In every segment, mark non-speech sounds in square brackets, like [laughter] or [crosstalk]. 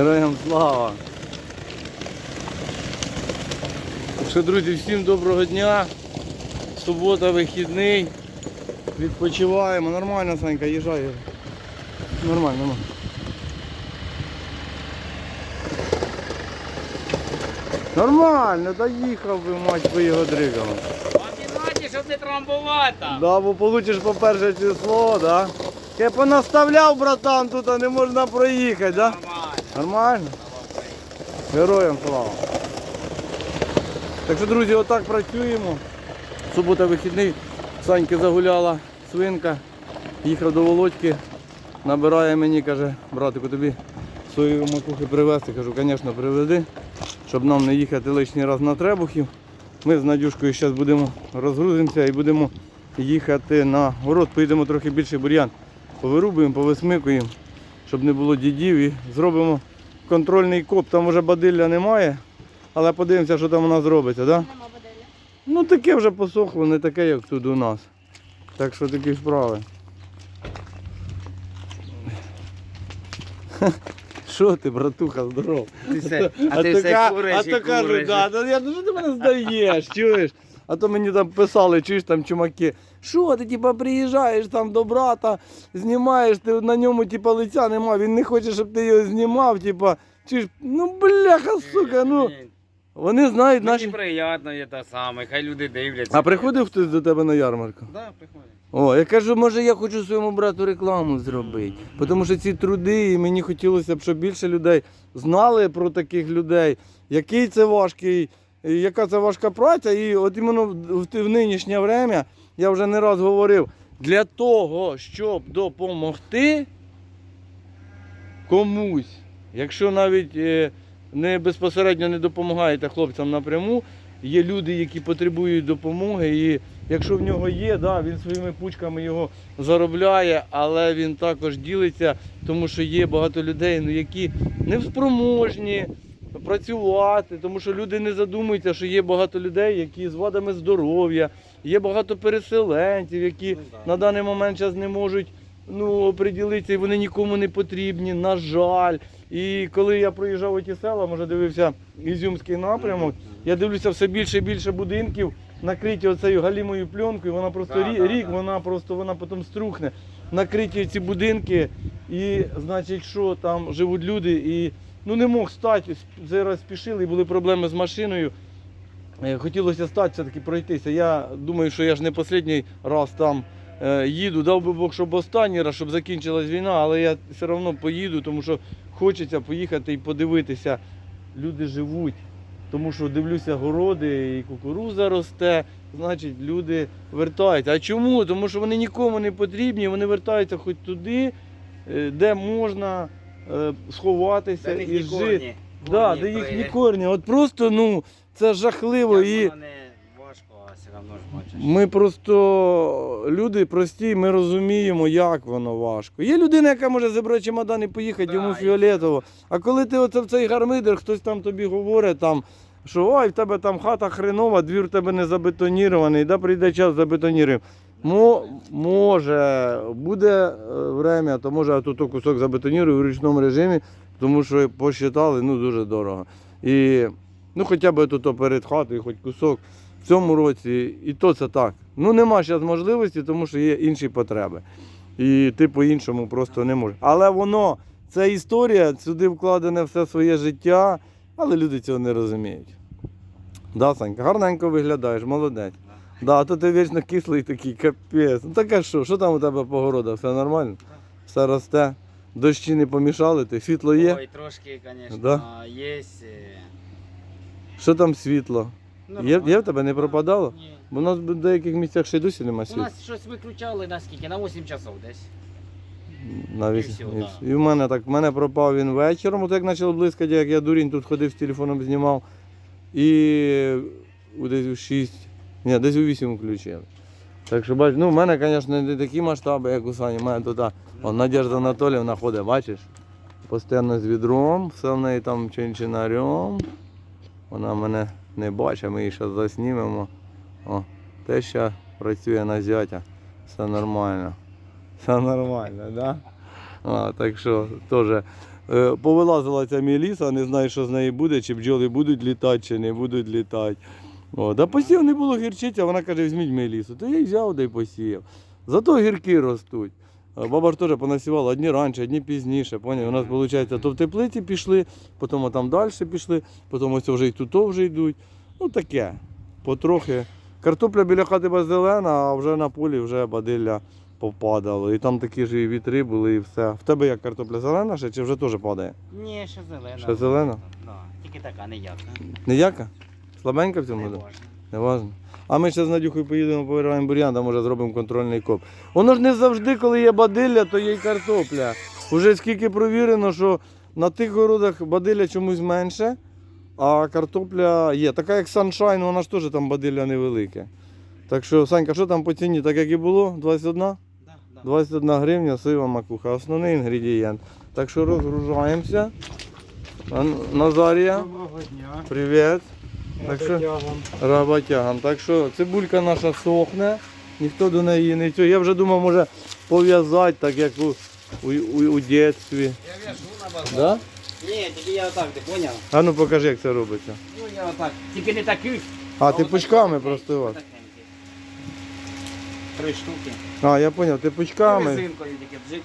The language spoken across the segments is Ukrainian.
Героям слава! Що, друзі, всім доброго дня. Субота, вихідний. Відпочиваємо. Нормально, Санька, їжджай. Нормально, нормально. Нормально, доїхав би, мать би його дригала. Пам'ятайте, щоб не трамбувати. Да, бо получиш по перше число, да? Я понаставляв, братан, тут а не можна проїхати, да? Нормально. Героям слава. Так що, друзі, отак працюємо. Субота вихідний. Саньки загуляла свинка. Їхав до Володьки. Набирає мені, каже, братику, тобі свою макухи привезти. Кажу, звісно, приведи, щоб нам не їхати лишній раз на Требухів. Ми з Надюшкою зараз будемо розгрузимося і будемо їхати на город. Поїдемо трохи більше бур'ян. Повирубуємо, повисмикуємо, щоб не було дідів і зробимо контрольний коп. Там вже бадилля немає, але подивимося, що там у нас робиться. Да? Нема. Ну таке вже посохло, не таке, як тут у нас. Так що такі справи. [laughs] Що ти, братуха, здоров? Ти все, а А ти все куриш а і то кажу, да, да, я, ну що ти мене здаєш, чуєш? А то мені там писали, чуєш там чумаки, що ти типа приїжджаєш там до брата, знімаєш, ти на ньому типа лиця нема, він не хоче, щоб ти його знімав, типа, чуєш, ну бляха, сука, ну. Вони знають Мені наші. приємно, є те саме, хай люди дивляться. А приходив хтось до тебе на ярмарку? Да, приходить. О, я кажу, може я хочу своєму брату рекламу зробити. Тому що ці труди, і мені хотілося б, щоб більше людей знали про таких людей, який це важкий, яка це важка праця. І от іменно в, нинішнє время, я вже не раз говорив, для того, щоб допомогти комусь, якщо навіть е, не безпосередньо не допомагаєте хлопцям напряму, є люди, які потребують допомоги, і якщо в нього є, да, він своїми пучками його заробляє, але він також ділиться, тому що є багато людей, ну, які не спроможні працювати, тому що люди не задумуються, що є багато людей, які з вадами здоров'я, є багато переселенців, які Ну, на даний момент зараз не можуть ну, оприділитися, і вони нікому не потрібні, на жаль. І коли я проїжджав у ті села, може дивився Ізюмський напрямок, я дивлюся все більше і більше будинків, накриті оцею галімою пленкою, вона просто Да, рі- да, рік, да. вона просто вона потім струхне. Накриті ці будинки, і значить, що там живуть люди, і ну не мог стати, зараз спішили, були проблеми з машиною. Е, Хотілося стати все-таки пройтися. Я думаю, що я ж не останній раз там е, їду. Дав би Бог, щоб останній раз, щоб закінчилась війна, але я все одно поїду, тому що хочеться поїхати і подивитися. Люди живуть. Тому що дивлюся городи, і кукуруза росте, значить люди вертаються. А чому? Тому що вони нікому не потрібні, вони вертаються хоч туди, е, де можна е, сховатися і жити. Да, де їхні корні. От просто ну, це жахливо. І ми просто люди прості, ми розуміємо, як воно важко. Є людина, яка може забрати чемодан і поїхати, Да, йому фіолетово. А коли ти оце в цей гармидер, хтось там тобі говорить, там, що ой, в тебе там хата хренова, двір в тебе не забетонірований, да прийде час забетоніруємо. Мо, може, буде е, время, то може тут кусок забетонірую в ручному режимі, тому що посчитали ну, дуже дорого. І ну, хоча б тут перед хатою, хоч кусок в цьому році, і то це так. Ну нема зараз можливості, тому що є інші потреби. І ти по-іншому просто не можеш. Але воно, це історія, сюди вкладене все своє життя, але люди цього не розуміють. Да, Санька, гарненько виглядаєш, молодець. Да, а то ти вічно кислий такий, капець. Ну таке що, що там у тебе по городах? Все нормально? Все росте? Дощі не помішали, ти світло є? Ой, трошки, звісно, Да? є. е, Що там світло? Є, є в тебе не пропадало? Ні. Бо у нас в деяких місцях ще й досі немає У світла. нас щось виключали на скільки? На 8 часов десь. Навіть. І всьо, і да. В мене так, в мене пропав він вечором, от як почало блискати, як я дурінь тут ходив з телефоном знімав. І у десь у 6, ні, десь у 8 включили. Так що бачиш, ну в мене, звісно, не такі масштаби, як у Сані. У мене тут, Надежда Анатоліївна ходить, бачиш? Постійно з відром, все в неї там чинчинарем. Вона мене не бачить, ми її зараз заснімемо. О, те, що працює на зятя. Все нормально. Все нормально, да? А, так що теж Е, Повилазила ця міліса, не знаю, що з неї буде, чи бджоли будуть літати, чи не будуть літати. О, да посів не було гірчиця, вона каже, візьміть мелісу. То я її взяв да й посіяв. Зато гірки ростуть. Баба ж теж понасівала одні раніше, одні пізніше. Поняв? У нас виходить, то в теплиці пішли, потім там далі пішли, потім ось вже і тут вже йдуть. Ну таке. Потрохи. Картопля біля хати зелена, а вже на полі вже бадилля попадало. І там такі ж і вітри були, і все. В тебе як картопля зелена ще чи вже теж падає? Ні, ще зелена. Ще зелена? Да. Тільки така ніяка. Ніяка? Слабенька в цьому году? Не важно. А ми ще з Надюхою поїдемо, повираємо бур'ян, там може зробимо контрольний коп. Воно ж не завжди, коли є бадилля, то є й картопля. Уже скільки провірено, що на тих городах бадилля чомусь менше, а картопля є. Така як Sunshine, вона ж теж там бадилля невелике. Так що, Санька, що там по ціні? Так як і було? 21? Да, да. 21 гривня, сива макуха, основний інгредієнт. Так що розгружаємося. Назарія, Доброго дня. привіт. Так що роботягам. Так що цибулька наша сохне, ніхто до неї не цього. Я вже думав, може пов'язати, так як у, у, у, у дитинстві. Я в'яжу на базар. Да? Ні, тільки я отак, ти поняв? А ну покажи, як це робиться. Ну я отак. Тільки не таких. А, ти отак- пучками просто. отакеньких. Три штуки. А, я зрозумів, ти пучками. Резинкою тільки вжик.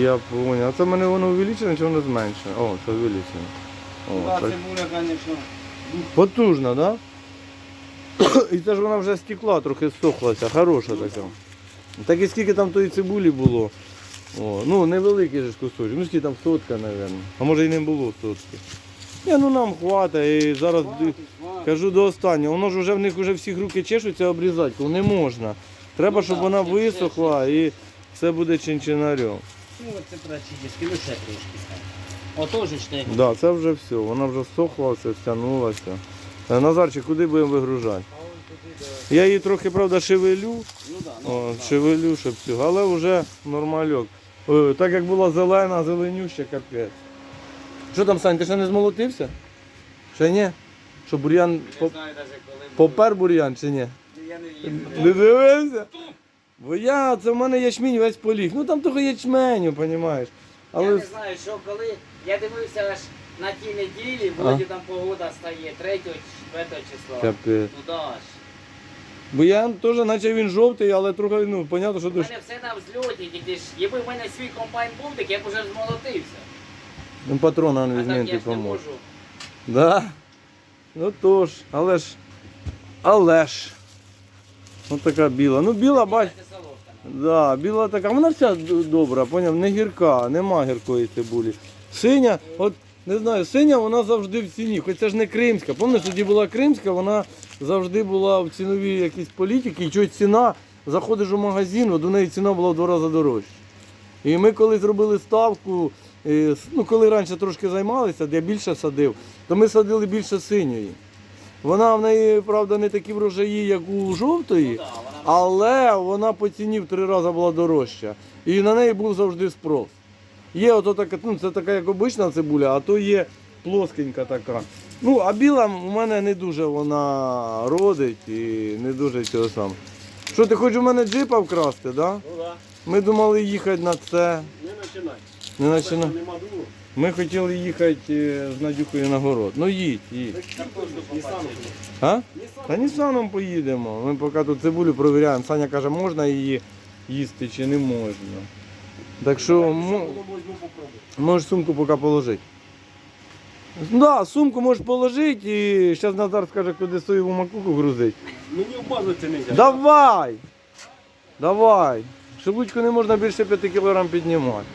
Я зрозумів. А це в мене воно увеличене чи воно зменшене? О, це увеличене. О, Да, так. цибуля, звісно. Потужна, так? Да? І це ж вона вже стекла, трохи сохлася, хороша така. Так і скільки там тої цибулі було. О, ну невеликий же ж кусочок, ну скільки там сотка, мабуть. А може і не було сотки. Ні, ну нам хватить. І зараз ди- кажу до останнього. Воно ж вже в них вже всіх руки чешуться обрізати, коли не можна. Треба, Ну щоб так, вона висохла і все буде чинчинарем. Ну оце практично, ну ще трішки. Ото ж штег. Да, це вже все, вона вже сохла, все втягнулася. Е, Назарчик, куди будемо вигружати? Я її трохи, правда, шевелю, Ну да, О, ну, да. шевелю, щоб цього, але вже нормальок. Е, Так як була зелена, зеленюща, капець. Що там, Сань, ти ще не змолотився? Ще ні? Що бур'ян Не по- знаю навіть коли попер бур'ян чи ні? Я не їм. Не дивився? Бо я, це в мене ячмінь весь поліг. Ну там трохи ячменю, розумієш. Я Але не знаю, що коли я дивився аж на тій неділі, вроді там погода стає 3 4 числа. капець. Ну да ж. Бур'ян теж, наче він жовтий, але трохи, ну, понятно, що У мене все на взльоті, тільки ж, якби в мене свій комбайн був, так я б уже змолотився. Ну, патрона не А так візьмемо, я ти ж не поможе. можу. Да? Ну то ж, але ж. Але ж. Ось така біла. Ну біла, бач. Це. Да, біла така. Вона вся добра, поняв, не гірка, нема гіркої цибулі. Синя, от не знаю, синя вона завжди в ціні, хоч це ж не кримська. Пам'ятаєш, тоді була кримська, вона завжди була в ціновій якійсь політиці, і чогось ціна, заходиш у магазин, от у неї ціна була в два рази дорожча. І ми коли зробили ставку, е, ну коли раніше трошки займалися, де я більше садив, то ми садили більше синьої. Вона в неї, правда, не такі врожаї, як у жовтої, Ну але вона по ціні в три рази була дорожча. І на неї був завжди спрос. Є ото така, ну це така як обична цибуля, а то є плоскенька така. Ну, а біла у мене не дуже вона родить і не дуже цього саме. Що ти хочеш у мене джипа вкрасти, так? Да? Ну да, Ми думали їхати на це. не починай. Не почина... Нема другого. Ми хотіли їхати е, з Надюхою на город. Ну їдь, їдь. А? Та Нісаном поїдемо. Ми поки тут цибулю провіряємо. Саня каже, можна її їсти чи не можна. Так що можеш сумку поки положити. Да, сумку можеш положити і зараз Назар скаже, куди соєву макуку грузить. Мені обмазати не можна. Давай! Давай! Шелудьку не можна більше 5 кг піднімати.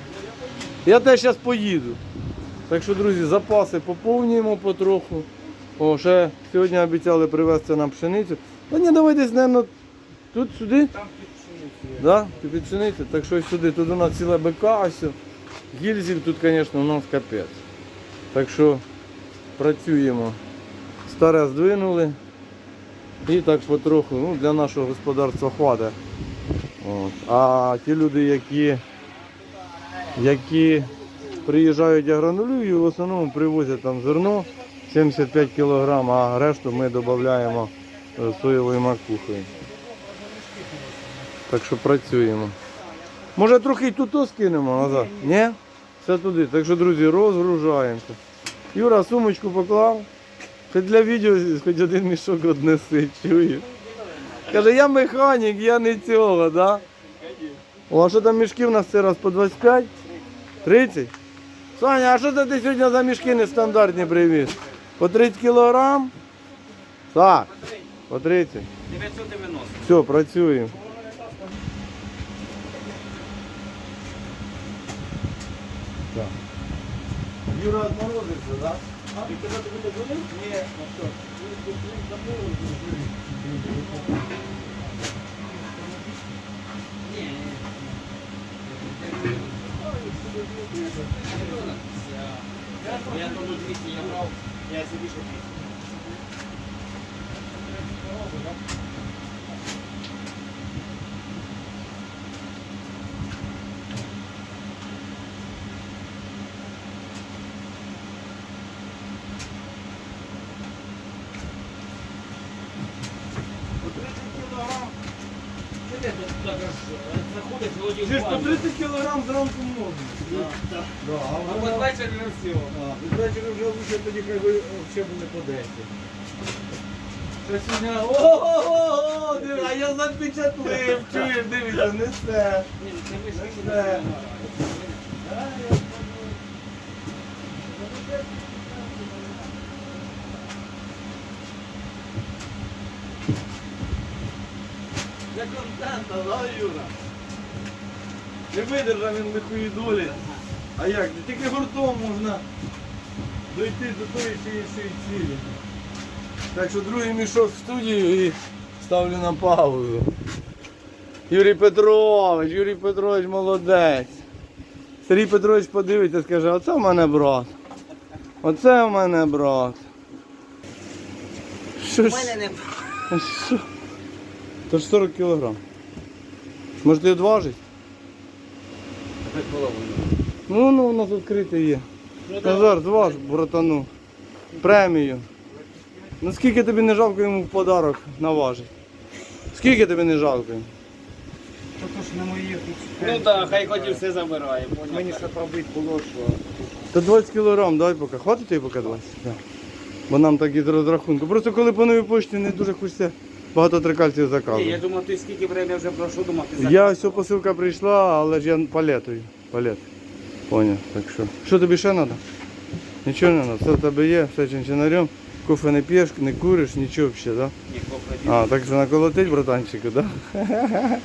Я теж зараз поїду. Так що, друзі, запаси поповнюємо потроху. О, ще сьогодні обіцяли привезти нам пшеницю. Та ні, давай десь, мабуть, тут сюди. Там. Да? Під пшеницю? Так що сюди, тут у нас ціла БК, ось. Гільзів тут, звісно, у нас капець. Так що працюємо. Старе здвинули. І так потроху, ну, для нашого господарства хватить. От. А ті люди, які, які приїжджають агронулюють, в основному привозять там зерно 75 кг, а решту ми додаємо е, соєвою макухою. Так що працюємо. Може трохи тут скинемо назад? Ні? Все туди. Так що, друзі, розгружаємося. Юра сумочку поклав. Хоч для відео хоч один мішок однеси, чуєш. Каже, я механік, я не цього, да? О, а що там мішки у нас цей раз по 25? 30? Саня, а що це ти сьогодні за мішки нестандартні привіз? По 30 кілограм? Так, по 30. 990. Все, працюємо. Так. Юра отморозився, так? І коли ти будеш дзвонити? Ні, ну що? Ні. Я тому 200 я брав, я собі ще 200. По 30 кілограм. Ти де тут так аж е, заходиш, вроді Чи ж в по баню. 30 кілограм зранку можна? Так. Да, а А вона- от ввечері вже все. А, Ввечері вже лучше тоді хай ви ще були по 10. Що сьогодні... Ого, диви, а я запечатлив, [laughs] чуєш, дивіться, несе. Ні, це ви ж Це. не Для контента, да, Юра? Не видержав він лихої долі. А як? Тільки гуртом можна дойти до тої чи іншої цілі. Так що другий мішок в студію і ставлю на паузу. Юрій Петрович, Юрій Петрович молодець. Сергій Петрович подивиться, скаже, оце в мене брат. Оце в мене брат. Що У ж? мене не А що? То ж 40 кілограм. Може ти одважить? Без половини. Ну, ну, у нас відкрите є. Назар, зваж, братану. Премію. Ну скільки тобі не жалко йому в подарок наважить? Скільки тобі не жалко? йому? То ж на моїх Ну так, хай хоч і все забирає. поняв? Мені ще пробити було, що Та 20 кілограм, дай поки. Хватить тобі поки 20? Да. Бо нам так із розрахунку. Просто коли по новій почті не дуже хочеться багато трикальців Ні, я заказувати. думав, ти скільки время вже пройшло, думав, ти Я все посилка прийшла, але ж я палетою. Палет. Поняв. Так що. Що тобі ще треба? Нічого не треба. Все в тебе є, все чинчинарем. Кофе не п'єш, не куриш, нічого взагалі, так? Ні. Да? А, так що наколотить, братанчику, так? Да?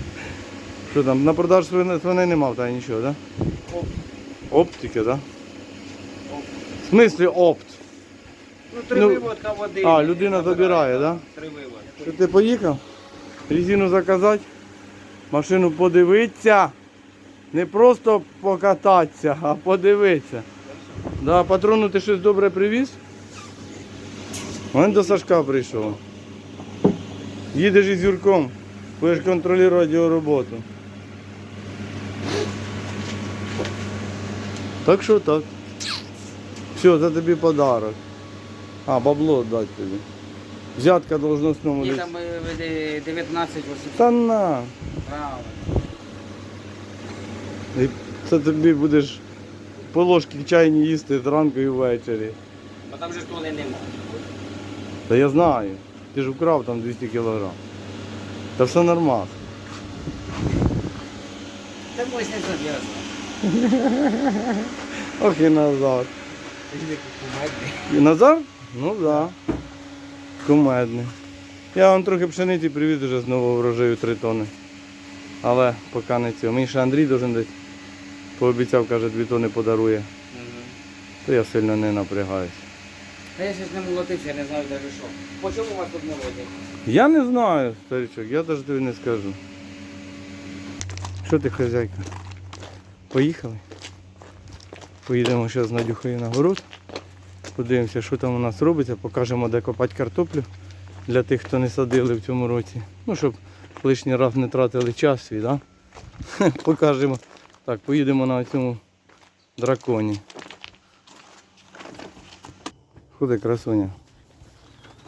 Що там, на продаж свиней, свиней нема в тебе нічого, так? Да? Оптики, так? Да? В смислі опт? Ну, три Ну, виводка води. а, людина забирає, да? Три виводки. Що ти поїхав? Резину заказати, машину подивитися. Не просто покататися, а подивитися. Да, патрону ти щось добре привіз? Він до Сашка прийшов. Їдеш із Юрком, будеш контролювати його роботу. Так що так. Все, це тобі подарок. А, бабло дати тобі. Взятка должностному Ні, лицю. там е, 19 800. Та на. Правильно. І це тобі будеш по ложки чайні їсти зранку і ввечері. Бо там же ж коли нема. Та я знаю. Ти ж вкрав там 200 кілограм. Та все нормально. Та мось не зав'язано. Ох і кумедний. І Назар? Ну так. Да. Кумедний. Я вам трохи пшениці привіз вже з нового врожаю 3 тони. Але поки не цього. Мені ще Андрій должен десь пообіцяв, каже, 2 тони подарує. То я сильно не напрягаюся. Та я ще ж не молотився, я не знаю навіть що. По чому у вас тут молодять? Я не знаю, старичок, я навіть тобі не скажу. Що ти, хазяйка? Поїхали? Поїдемо зараз з Надюхою на город. Подивимося, що там у нас робиться, покажемо, де копати картоплю для тих, хто не садили в цьому році. Ну, щоб лишній раз не тратили час свій, да? [laughs] Покажемо. Так, поїдемо на цьому драконі. Ходи, красуня.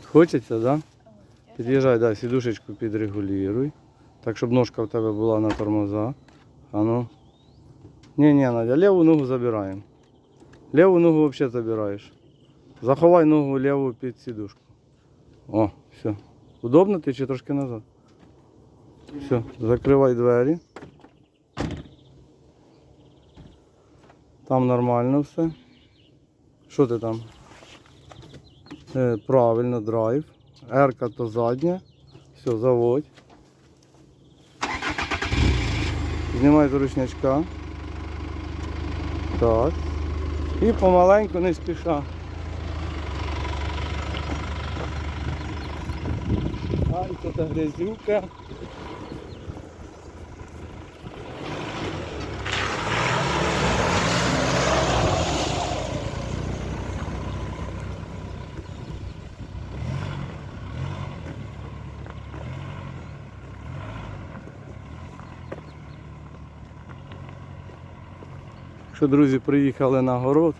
Хочеться? Да? Під'їжджай, да, сідушечку підрегулюй. Так, щоб ножка в тебе була на тормоза. А ну. Не-не, Надя, левую ногу забираем. Левую ногу вообще забираешь. Заховай ногу левую під сідушку. О, все. Удобно ти чи трошки назад? Все, закривай двері. Там нормально все. Що ти там? Е, правильно, драйв. Ерка то задня. Все, заводь. Знімай з ручнячка. Так. І помаленьку не спіша. Ай, тут грязюка. Що, друзі, приїхали на город.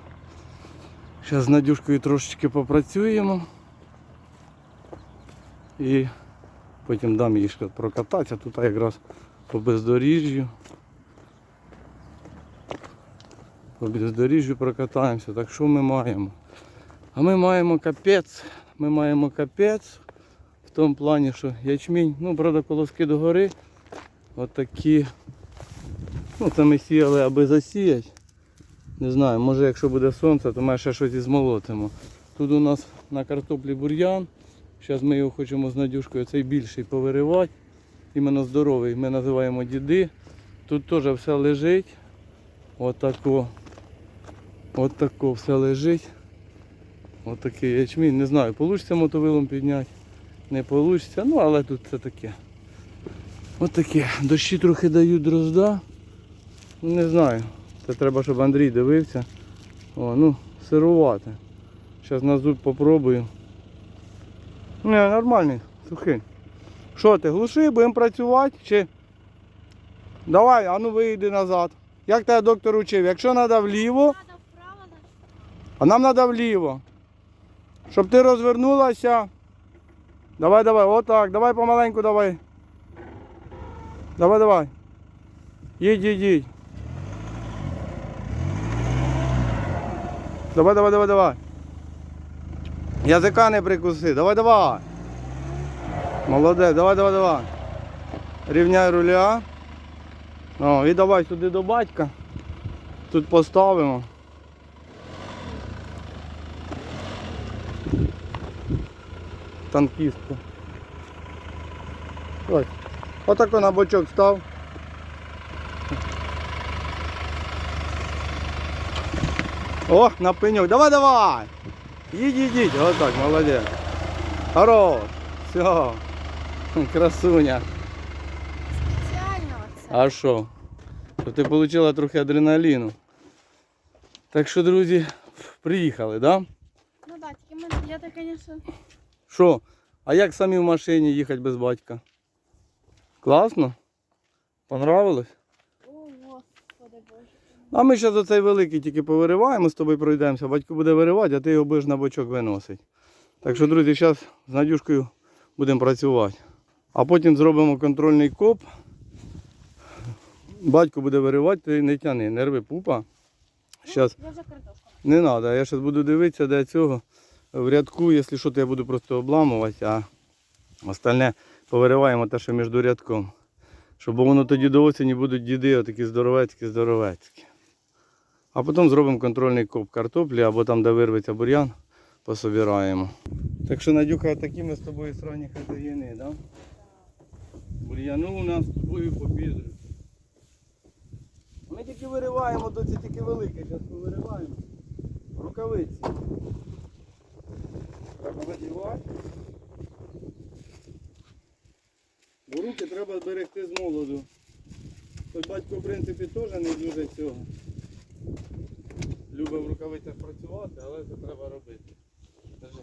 Зараз з Надюшкою трошечки попрацюємо. І потім дам їй ще прокататися. Тут якраз по бездоріжжю. По бездоріжжю прокатаємося. Так що ми маємо? А ми маємо капець. Ми маємо капець в тому плані, що ячмінь, ну, правда, колоски догори. Отакі. Ну, це ми сіяли, аби засіяти. Не знаю, може якщо буде сонце, то ми ще щось змолотимо. Тут у нас на картоплі бур'ян. Зараз ми його хочемо з Надюшкою цей більший повиривати. Іменно здоровий. Ми називаємо діди. Тут теж все лежить. Отако. Отако все лежить. Отакий ячмінь. Не знаю, вийде мотовилом підняти. Не вийде. Ну але тут це таке. Отаке. Дощі трохи дають дрозда. Не знаю. Це треба, щоб Андрій дивився. О, ну, сирувати. Зараз на зуб попробую. Не, нормальний, сухий. Що ти, глуши, будемо працювати чи. Давай, а ну вийди назад. Як тебе доктор учив? Якщо треба вліво, а нам треба вліво. Щоб ти розвернулася. Давай, давай, отак, давай помаленьку, давай. Давай, давай. Їдь, їдь, їдь. Давай, давай, давай, давай. Язика не прикуси. Давай, давай. Молодець, давай, давай, давай. Рівняй руля. О, і давай сюди до батька. Тут поставимо. Танкістку. Ось. Отако на бочок став. О, на пеньок. Давай, давай. Їдь, їдь, їдь. Отак, молодець. Хорош. Все. Красуня. Спеціально це. А що? Щоб ти отримала трохи адреналіну. Так що, друзі, приїхали, да? Ну да, тільки ми, я так, звісно, Що? А як самі в машині їхати без батька? Класно? Понравилось? А ми зараз оцей великий тільки повириваємо, з тобою пройдемося. Батько буде виривати, а ти його будеш на бочок виносити. Так що, друзі, зараз з Надюшкою будемо працювати. А потім зробимо контрольний коп. Батько буде виривати, ти не тяни, не рви пупа. Картошку. не треба, я зараз буду дивитися, де цього в рядку, якщо що, то я буду просто обламувати, а остальне повириваємо те, що між рядком. Щоб воно тоді до осені будуть діди отакі здоровецькі, здоровецькі. А потім зробимо контрольний коп картоплі або там, де вирветься бур'ян, пособираємо. Так що, Надюха, такі ми з тобою срані хазяїни, да? Бур'яну у нас з тобою попізують. Ми тільки вириваємо, то це тільки велике, зараз повириваємо. Рукавиці. Треба надівати. Бо руки треба зберегти з молоду. Хоч батько, в принципі, теж не дуже цього. Любив в рукавицях працювати, але це треба робити. Держи.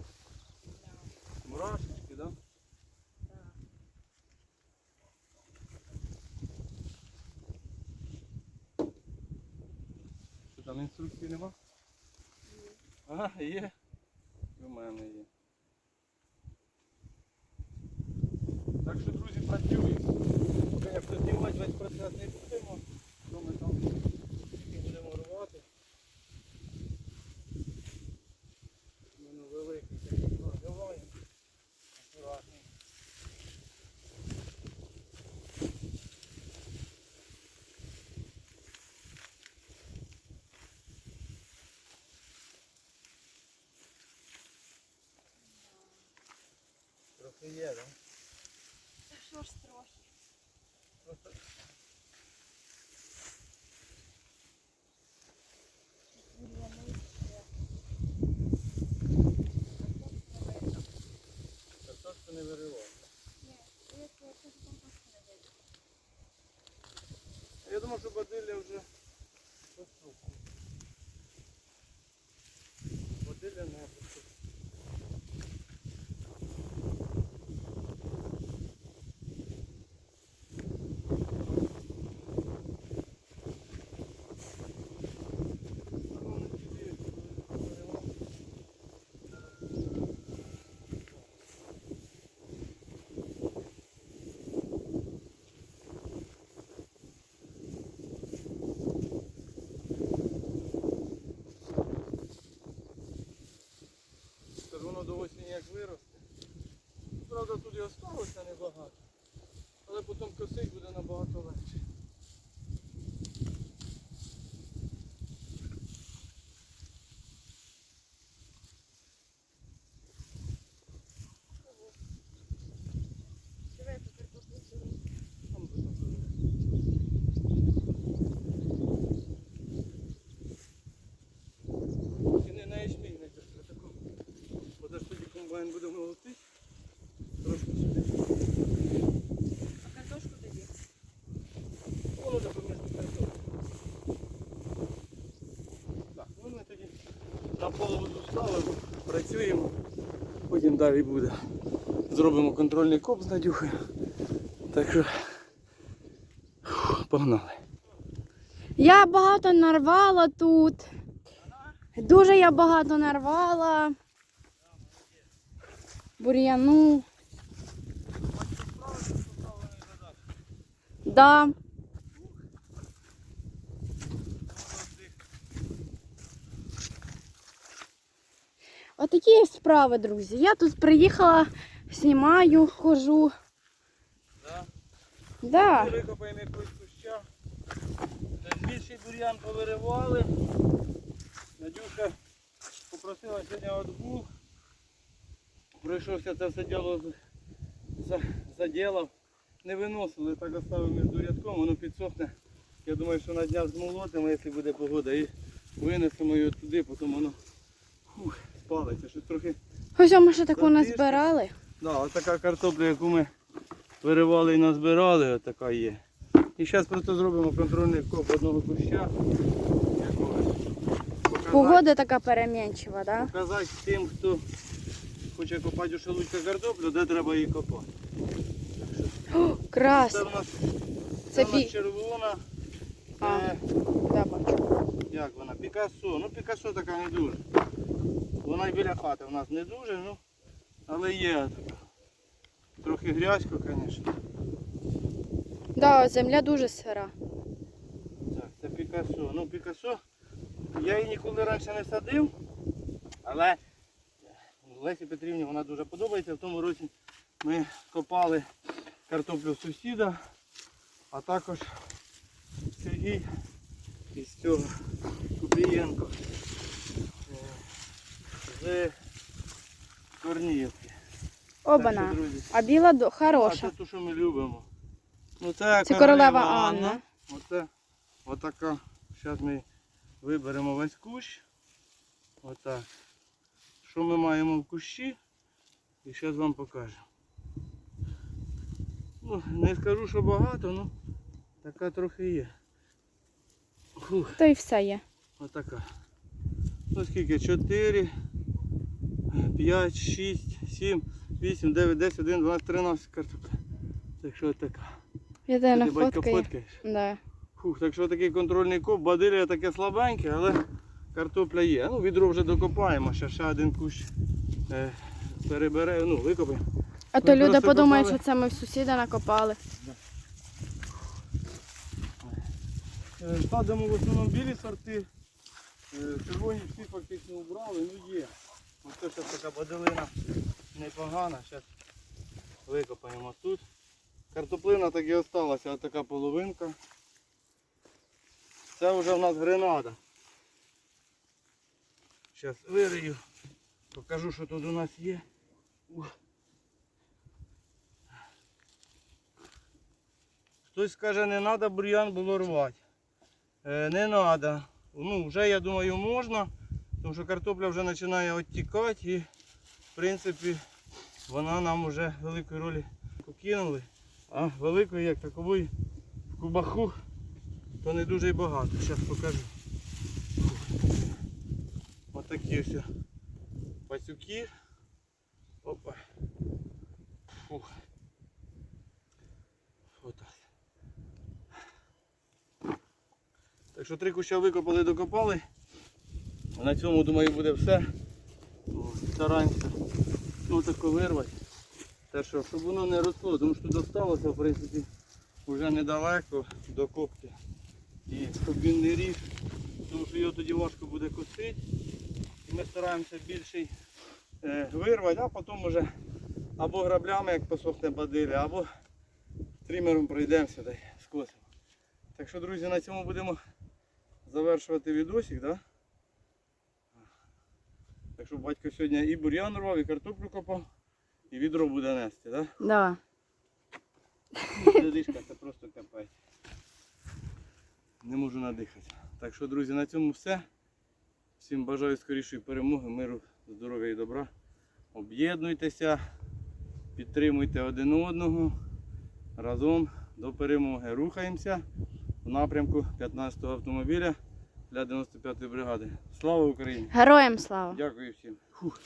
Мурашечки, так? Да? Що там інструкції нема? Ага, є. І У мене є. Так що, друзі, працюємо. Поки як знімати весь процес не будемо, то ми там трохи є, так? Та що ж трохи. Картошку не виривав. Ні, я не думав, що бадилля вже Правда, тут і осталося небагато. Але потім косить буде набагато легше. Диви, яку картоплю сиру. Там буде добре. Тільки не на ячмінь не кажу, а таку. Бо ж тоді комбайн буде молотити. Трошки сюди. А картошку тоді? Воно так поміж. Так, ну ми тоді на половину ставимо, працюємо. Потім далі буде. Зробимо контрольний коп з Надюхою. Так що погнали. Я багато нарвала тут. Дуже я багато нарвала. Бур'яну. Да. Отакі справи, друзі. Я тут приїхала, знімаю, хожу. Да? Да. Викопаємо якусь куща. Більший бур'ян повиривали. Надюша попросила сьогодні отгул. Пройшовся це все діло заділав. Не виносили, так оставив між рядком, воно підсохне. Я думаю, що на днях змолотимо, якщо буде погода, і винесемо його туди, потім воно фух, спалиться. Щось трохи Ось ми ще таку назбирали. Да, ось така картопля, яку ми виривали і назбирали, от така є. І зараз просто зробимо контрольний коп одного куща. Показати- Погода така перемінчива, да? Показати тим, хто хоче копати у шелудька картоплю, де треба її копати. О, Це в нас, Це це нас червона. А. Це, Да, бачу. як вона? Пікассо. Ну Пікассо така не дуже. Вона і біля хати в нас не дуже, ну, але є така. Трохи грязько, звісно. Да, земля дуже сира. Так, це Пікассо. Ну, Пікассо я її ніколи раніше не садив, але Лесі Петрівні вона дуже подобається. В тому році ми копали картоплю сусіда, а також Сергій із цього Купрієнко з Корніївки. Так Обана. що, друзі, А біла до- хороша. це те, що ми любимо. Ну, це, Це королева Анна. Оце отака. Зараз ми виберемо весь кущ. Отак. Що ми маємо в кущі? І зараз вам покажу. Ну, не скажу, що багато, ну така трохи є. Фух, То й все є. отака. Ну скільки? 4, 5, 6, 7, 8, 9, 10, 11, 12, 13 картопля. Так що отака. Я тебе Ти батька фоткаєш? Да. Фух, так що такий контрольний коп, бадилля таке слабеньке, але картопля є. Ну, відро вже докопаємо, ще, ще один кущ е, перебере, ну, викопаємо. А то люди подумають, що це ми в сусіда накопали. Е, Садимо в основному білі сорти. Е, Червоні всі фактично убрали, ну є. Ось тут така баделина непогана, зараз викопаємо тут. Картоплина так і залишилася, така половинка. Це вже в нас гренада. Зараз вирію, покажу що тут у нас є. Хтось каже, не треба бур'ян було рвати. Е, не треба. Ну, вже я думаю можна тому що картопля вже починає відтікати і в принципі вона нам вже великої ролі покинули. А великої як такової в кубаху то не дуже й багато. Зараз покажу. Ось такі ось пацюки. Опа. Фух. Так що три куща викопали, докопали. На цьому, думаю, буде все. Стараємося ну, тако вирвати. Те, що, щоб воно не росло, тому що тут осталося, в принципі, вже недалеко до копки. І щоб він не ріс, тому що його тоді важко буде косити. Ми стараємося більший е, вирвати, а потім вже або граблями, як посохне бадилля, або тримером пройдемося скосимо. Так що, друзі, на цьому будемо завершувати відосик, да? Так що батько сьогодні і бур'ян рвав, і картоплю копав, і відро буде нести, да? Да. Дядишка, це просто капець. Не можу надихати. Так що, друзі, на цьому все. Всім бажаю скорішої перемоги, миру, здоров'я і добра. Об'єднуйтеся, підтримуйте один одного. Разом до перемоги. Рухаємося в напрямку 15-го автомобіля для 95-ї бригади. Слава Україні! Героям слава! Дякую всім. Фух.